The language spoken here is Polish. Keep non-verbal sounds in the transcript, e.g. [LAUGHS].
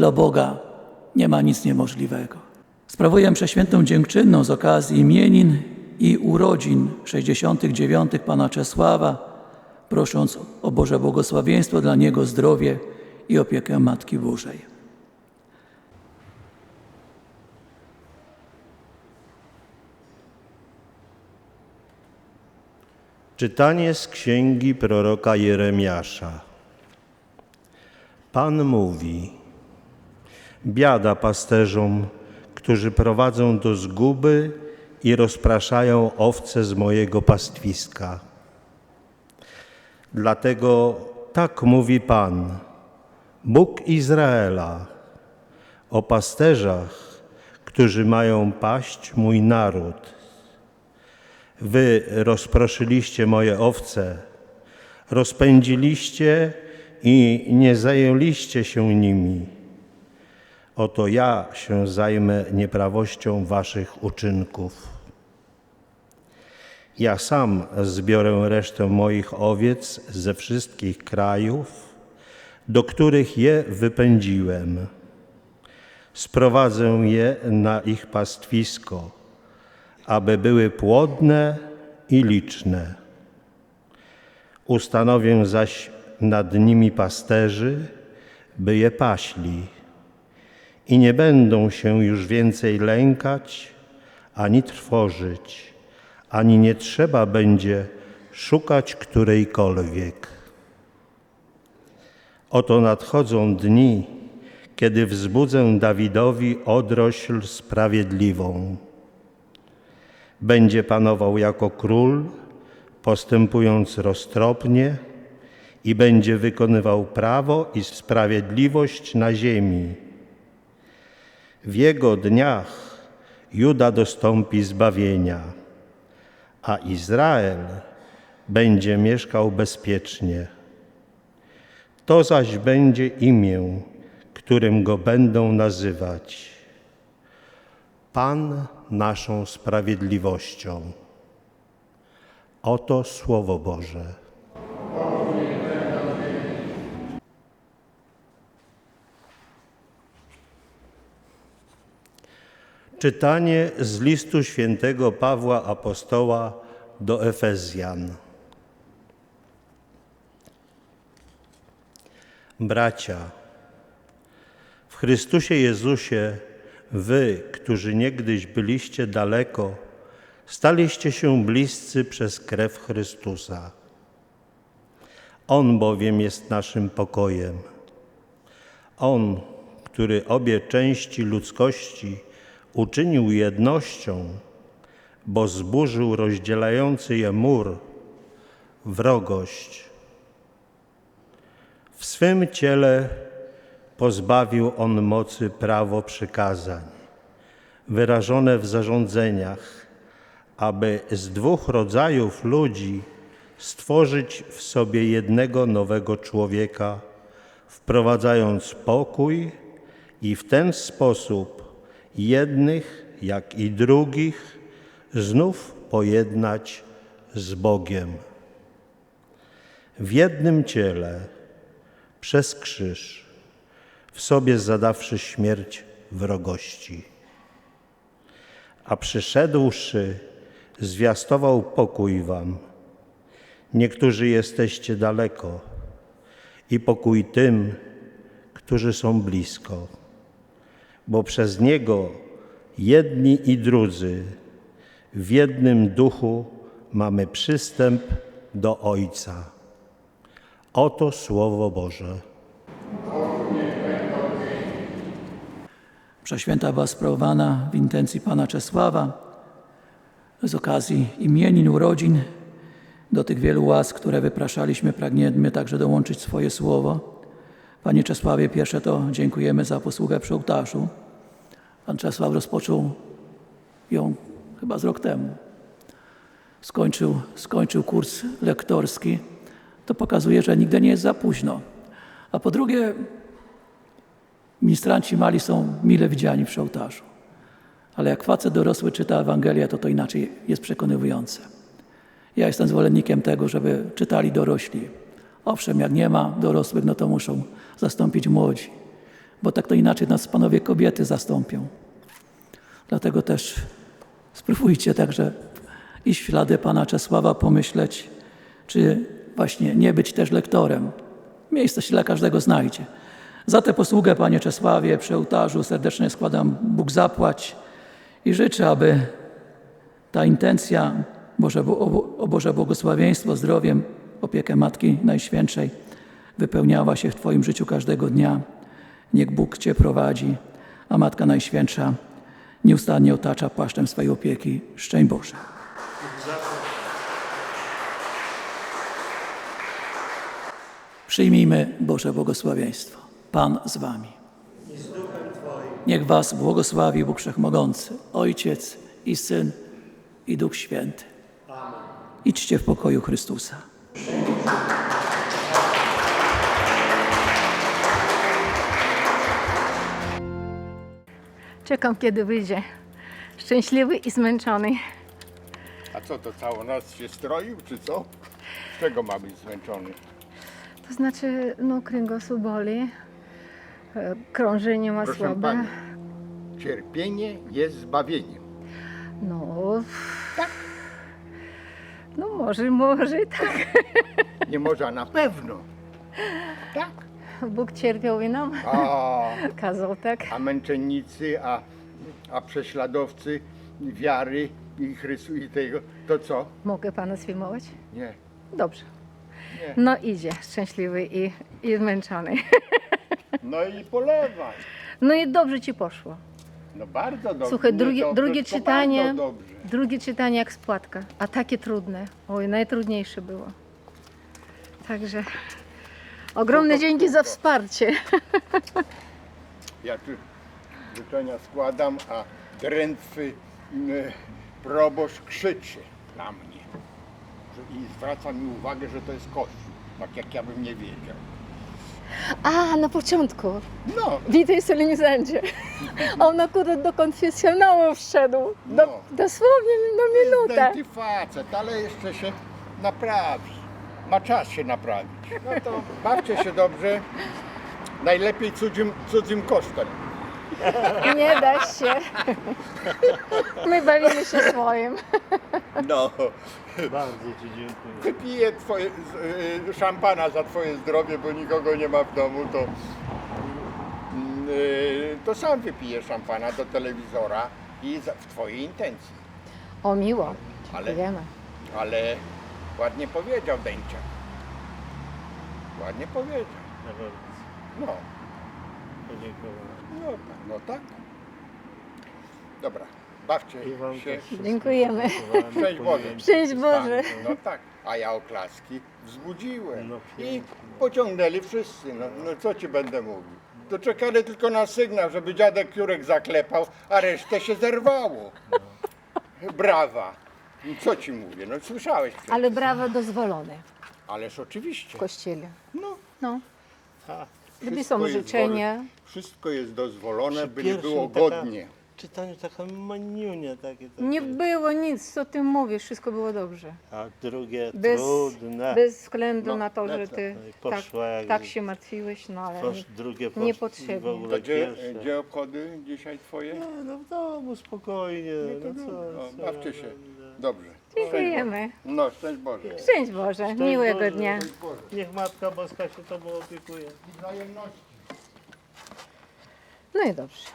Dla Boga nie ma nic niemożliwego. Sprawuję przeświętą dziękczynną z okazji imienin i urodzin 69. Pana Czesława, prosząc o Boże błogosławieństwo dla Niego, zdrowie i opiekę Matki Bożej. Czytanie z księgi proroka Jeremiasza. Pan mówi: Biada pasterzom, którzy prowadzą do zguby i rozpraszają owce z mojego pastwiska. Dlatego tak mówi Pan, Bóg Izraela, o pasterzach, którzy mają paść mój naród. Wy rozproszyliście moje owce, rozpędziliście i nie zajęliście się nimi. Oto ja się zajmę nieprawością waszych uczynków. Ja sam zbiorę resztę moich owiec ze wszystkich krajów, do których je wypędziłem. Sprowadzę je na ich pastwisko, aby były płodne i liczne. Ustanowię zaś nad nimi pasterzy, by je paśli i nie będą się już więcej lękać ani trwożyć, ani nie trzeba będzie szukać którejkolwiek. Oto nadchodzą dni, kiedy wzbudzę Dawidowi odrośl sprawiedliwą. Będzie panował jako król, postępując roztropnie i będzie wykonywał prawo i sprawiedliwość na ziemi. W jego dniach Juda dostąpi zbawienia, a Izrael będzie mieszkał bezpiecznie. To zaś będzie imię, którym go będą nazywać. Pan naszą sprawiedliwością. Oto Słowo Boże. Czytanie z listu świętego Pawła Apostoła do Efezjan. Bracia, w Chrystusie Jezusie wy, którzy niegdyś byliście daleko, staliście się bliscy przez krew Chrystusa. On bowiem jest naszym pokojem. On, który obie części ludzkości uczynił jednością, bo zburzył rozdzielający je mur, wrogość. W swym ciele pozbawił on mocy prawo przykazań, wyrażone w zarządzeniach, aby z dwóch rodzajów ludzi stworzyć w sobie jednego nowego człowieka, wprowadzając pokój i w ten sposób jednych, jak i drugich, znów pojednać z Bogiem. W jednym ciele, przez krzyż, w sobie zadawszy śmierć wrogości. A przyszedłszy, zwiastował pokój wam. Niektórzy jesteście daleko i pokój tym, którzy są blisko, bo przez Niego jedni i drudzy w jednym duchu mamy przystęp do Ojca. Oto Słowo Boże. Prześwięta była sprawowana w intencji Pana Czesława z okazji imienin, urodzin. Do tych wielu łask, które wypraszaliśmy, pragniemy także dołączyć swoje słowo. Panie Czesławie, pierwsze to dziękujemy za posługę przy ołtarzu. Pan Czesław rozpoczął ją chyba z rok temu. Skończył, skończył kurs lektorski. To pokazuje, że nigdy nie jest za późno. A po drugie, Ministranci mali są mile widziani przy ołtarzu. Ale jak facet dorosły czyta Ewangelię, to to inaczej jest przekonywujące. Ja jestem zwolennikiem tego, żeby czytali dorośli. Owszem, jak nie ma dorosłych, no to muszą zastąpić młodzi. bo tak to inaczej nas panowie kobiety zastąpią. Dlatego też spróbujcie także w ślady pana Czesława, pomyśleć, czy właśnie nie być też lektorem. Miejsce się dla każdego znajdzie. Za tę posługę, panie Czesławie, przy ołtarzu serdecznie składam Bóg zapłać i życzę, aby ta intencja Boże, o Boże błogosławieństwo, zdrowiem, opiekę Matki Najświętszej wypełniała się w Twoim życiu każdego dnia. Niech Bóg Cię prowadzi, a Matka Najświętsza nieustannie otacza płaszczem swojej opieki. Szczęść Boże. Przyjmijmy Boże błogosławieństwo. Pan z Wami. Niech Was błogosławi Bóg Wszechmogący, Ojciec i Syn i Duch Święty. Idźcie w pokoju Chrystusa. Czekam, kiedy wyjdzie. Szczęśliwy i zmęczony. A co to całą noc się stroił, czy co? Z czego ma być zmęczony? To znaczy, no, kręgosłup boli, e, krążenie ma Proszę słabe. pani, cierpienie jest zbawieniem. No, no może, może tak. Nie może, a na pewno. Tak. Bóg cierpiał i nam A, [LAUGHS] kazał, tak? a męczennicy, a, a prześladowcy wiary i Chrystu i tego, to co? Mogę pana sfilmować? Nie. Dobrze. Nie. No idzie, szczęśliwy i, i zmęczony. [LAUGHS] No i polewaj. No i dobrze ci poszło. No bardzo dobrze. Słuchaj, Nie drugie, dobrze, drugie tylko czytanie, Bardzo dobrze. drugie czytanie jak spłatka, a takie trudne. Oj, najtrudniejsze było. Także ogromne dzięki za wsparcie. Ja tu życzenia składam, a drętwy mm, proboszcz krzyczy na mnie. Że- I zwraca mi uwagę, że to jest kościół. Tak jak ja bym nie wiedział. A, na początku. No, Witaj solenizancie. A on akurat do konfesjonału wszedł. Do, No. Dosłownie na minutę. zdęty facet, ale jeszcze się naprawi. Ma czas się naprawić. No to bawcie się dobrze. Najlepiej cudzym, cudzym kosztem. Nie da się. My bawimy się swoim. No, Bardzo Ci dziękuję. wypiję twoje, z- y, szampana za twoje zdrowie, bo nikogo nie ma w domu, to, mm, y, to sam wypiję szampana do telewizora i za, w twojej intencji. O miło. Ale- Dziękujemy. Ale ładnie powiedział Dęciak. Ładnie powiedział. No, no, tak, no tak. Dobra, bawcie I Wam się. Dziękujemy. Szczęść Boże. Szczęść Boże. No tak, a ja oklaski wzbudziłem. No I pięknie. pociągnęli wszyscy. No, no co ci będę mówił? To czekali tylko na sygnał, żeby dziadek Jurek zaklepał, a resztę się zerwało. Brawa. No, co ci mówię? No słyszałeś przecież. Ale brawa dozwolone Ależ oczywiście. w kościele. No, No. Gdyby Wszystko są jest życzenia. wszystko jest dozwolone, by nie było taka- godnie. Czytanie taka maniunia takie. takie. Nie było nic, co ty mówisz, wszystko było dobrze. A drugie Bez, trudne. bez względu No, na to, że lecę. ty No i tak, poszła jak- tak się martwiłeś, no ale Posz, drugie posz, niepotrzebnie. w ogóle To gdzie, pierwsze. gdzie obchody dzisiaj twoje? Nie, no w domu spokojnie. No, co, No, co bawcie się. będę. Dobrze. dziękujemy. No, szczęść Boże. Szczęść Boże, miłego Boże. dnia. Niech Matka Boska się Tobą opiekuje. Wzajemności. No i dobrze.